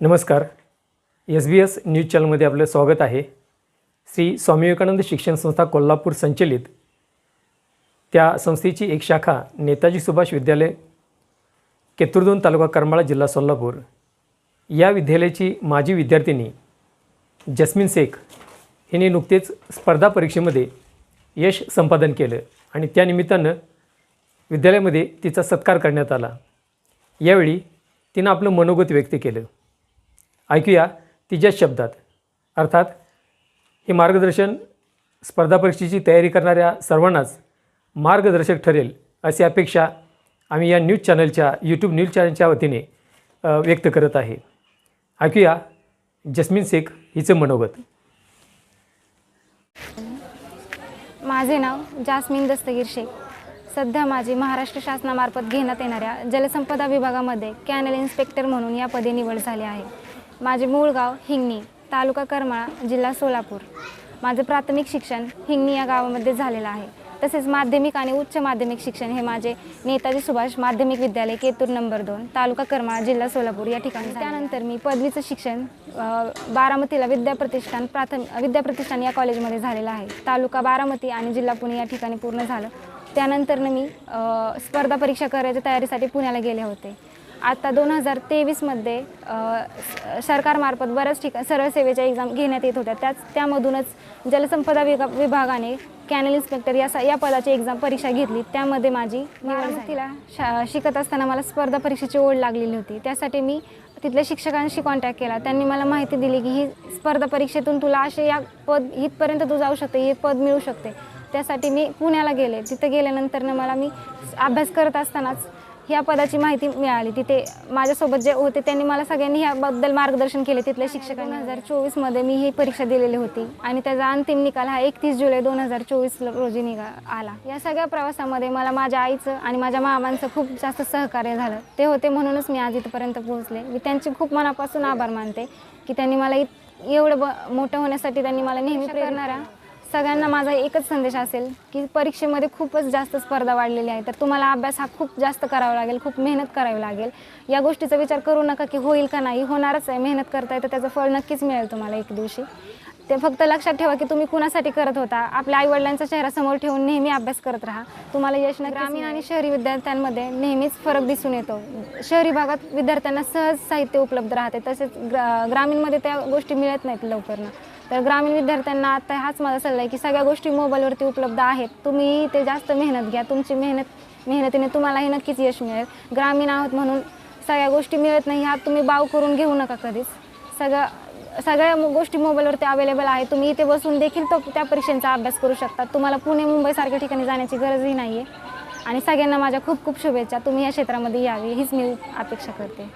नमस्कार. एस बी S news चॅनलमध्ये आपलं स्वागत आहे. श्री स्वामी विवेकानंद शिक्षण संस्था कोल्हापूर संचलित त्या संस्थेची एक शाखा नेताजी सुभाष विद्यालय केतुर्दोन तालुका करमाळा जिल्हा सोलापूर. या विद्यालयाची माजी विद्यार्थिनी जस्मिन शेख हिने नुकतेच स्पर्धा परीक्षेमध्ये यश संपादन केलं आणि त्यानिमित्तानं विद्यालयामध्ये तिचा सत्कार करण्यात आला. यावेळी तिनं आपलं मनोगत व्यक्त केलं. ऐकूया तिच्या शब्दात. अर्थात हे मार्गदर्शन स्पर्धा परीक्षेची तयारी करणाऱ्या सर्वांनाच मार्गदर्शक ठरेल अशी अपेक्षा आम्ही या न्यूज चॅनलच्या यूट्यूब न्यूज चॅनलच्या वतीने व्यक्त करत आहे. ऐकूया जस्मिन शेख हिचं मनोगत. माझे नाव जास्मिन दस्तगीर शेख. सध्या माझी महाराष्ट्र शासनामार्फत घेण्यात येणाऱ्या जलसंपदा विभागामध्ये कॅनल इन्स्पेक्टर म्हणून या पदी निवड झाली आहे. माझे मूळ गाव हिंगणी तालुका करमाळा जिल्हा सोलापूर. माझं प्राथमिक शिक्षण हिंगणी या गावामध्ये झालेलं आहे. तसेच माध्यमिक आणि उच्च माध्यमिक शिक्षण हे माझे नेताजी सुभाष माध्यमिक विद्यालय केतूर नंबर दोन तालुका करमाळा जिल्हा सोलापूर या ठिकाणी त्यानंतर मी पदवीचं शिक्षण बारामतीला विद्याप्रतिष्ठान प्राथमिक विद्याप्रतिष्ठान या कॉलेजमध्ये झालेलं आहे. तालुका बारामती आणि जिल्हा पुणे या ठिकाणी पूर्ण झालं. त्यानंतरनं मी स्पर्धा परीक्षा करायच्या तयारीसाठी पुण्याला गेले होते. आता दोन हजार तेवीसमध्ये सरकारमार्फत बऱ्याच ठिकाण सरळ सेवेच्या एक्झाम घेण्यात येत होत्या. त्याच त्यामधूनच जलसंपदा विगा विभागाने कॅनल इन्स्पेक्टर या स- या पदाची एक्झाम परीक्षा घेतली. त्यामध्ये माझी तिला शा शिकत असताना मला स्पर्धा परीक्षेची ओढ लागलेली होती. त्यासाठी मी तिथल्या शिक्षकांशी कॉन्टॅक्ट केला. त्यांनी मला माहिती दिली की ही स्पर्धा परीक्षेतून तुला असे या पद इथपर्यंत तू जाऊ शकते हे पद मिळू शकते. त्यासाठी मी पुण्याला गेले. तिथे गेल्यानंतरनं मला मी अभ्यास करत असतानाच ह्या पदाची माहिती मिळाली. तिथे माझ्यासोबत जे होते त्यांनी मला सगळ्यांनी ह्याबद्दल मार्गदर्शन केले. तिथल्या शिक्षकांनी दोन हजार चोवीसमध्ये मी ही परीक्षा दिलेली होती. आणि त्याचा अंतिम निकाल हा एकतीस जुलै दोन हजार चोवीस रोजी निघा आला. या सगळ्या प्रवासामध्ये मला माझ्या आईचं आणि माझ्या मामांचं खूप जास्त सहकार्य झालं. ते होते म्हणूनच मी आज इथपर्यंत पोहोचले. मी त्यांचे खूप मनापासून आभार मानते की त्यांनी मला इत एवढं ब मोठं होण्यासाठी त्यांनी मला नेहमी प्रेरणारा सगळ्यांना माझा एकच संदेश असेल की परीक्षेमध्ये खूपच जास्त स्पर्धा वाढलेली आहे. तर तुम्हाला अभ्यास हा खूप जास्त करावा लागेल खूप मेहनत करावी लागेल. या गोष्टीचा विचार करू नका की होईल का नाही. होणारच आहे. मेहनत करताय तर त्याचं फळ नक्कीच मिळेल तुम्हाला एक दिवशी. ते फक्त लक्षात ठेवा की तुम्ही कुणासाठी करत होता. आपल्या आईवडिलांचा चेहरा समोर ठेवून नेहमी अभ्यास करत राहा. तुम्हाला यश ग्रामीण आणि शहरी विद्यार्थ्यांमध्ये नेहमीच फरक दिसून येतो. शहरी भागात विद्यार्थ्यांना सहज साहित्य उपलब्ध राहते. तसेच ग्रा ग्रामीणमध्ये त्या गोष्टी मिळत नाहीत लवकरनं तर ग्रामीण विद्यार्थ्यांना आता हाच माझा सल्ला आहे की सगळ्या गोष्टी मोबाईलवरती उपलब्ध आहेत. तुम्ही ते जास्त मेहनत घ्या. तुमची मेहनत मेहनतीने तुम्हालाही नक्कीच यश मिळेल. ग्रामीण आहोत म्हणून सगळ्या गोष्टी मिळत नाही ह्यात तुम्ही बाव करून घेऊ नका कधीच. सगळं सगळ्या गोष्टी मोबाईलवरती अवेलेबल आहे तुम्ही इथे बसून देखील तो त्या परीक्षांचा अभ्यास करू शकता. तुम्हाला पुणे मुंबईसारख्या ठिकाणी जाण्याची गरजही नाही आहे आणि सगळ्यांना माझ्या खूप खूप शुभेच्छा. तुम्ही या क्षेत्रामध्ये यावी. हीच मी अपेक्षा करते.